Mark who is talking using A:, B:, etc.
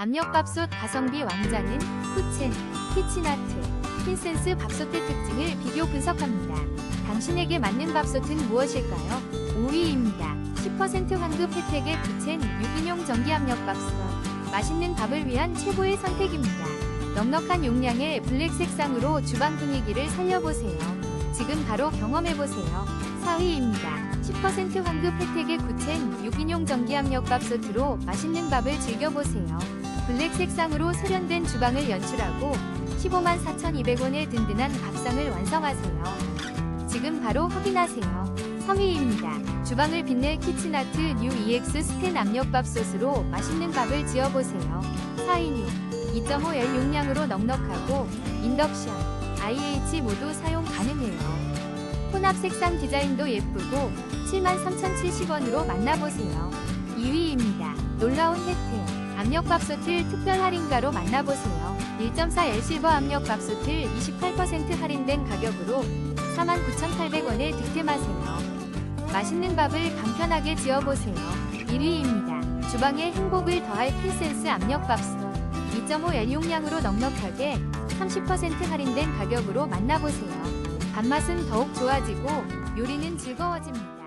A: 압력밥솥 가성비 왕자는 후첸, 키치나트, 킨센스 밥솥의 특징을 비교 분석합니다. 당신에게 맞는 밥솥은 무엇일까요? 5위입니다. 10% 환급 혜택의 후첸 6인용 전기 압력밥솥. 맛있는 밥을 위한 최고의 선택입니다. 넉넉한 용량의 블랙 색상으로 주방 분위기를 살려보세요. 지금 바로 경험해보세요. 4위입니다. 10% 환급 혜택의 구첸 6인용 전기압력 밥솥으로 맛있는 밥을 즐겨보세요. 블랙 색상으로 세련된 주방을 연출하고 15만 4,200원의 든든한 밥상을 완성하세요. 지금 바로 확인하세요. 3위입니다. 주방을 빛낼 키친아트 뉴 EX 스텐 압력밥솥으로 맛있는 밥을 지어보세요. 4인용 2.5L 용량으로 넉넉하고 인덕션, IH 모두 사용 가능해요. 혼합 색상 디자인도 예쁘고 73,070원으로 만나보세요. 2위입니다. 놀라운 혜택. 압력밥솥을 특별 할인가로 만나보세요. 1.4L 실버 압력밥솥을 28% 할인된 가격으로 49,800원에 득템하세요. 맛있는 밥을 간편하게 지어보세요. 1위입니다. 주방에 행복을 더할 킨센스 압력밥솥. 2.5L 용량으로 넉넉하게 30% 할인된 가격으로 만나보세요. 밥맛은 더욱 좋아지고 요리는 즐거워집니다.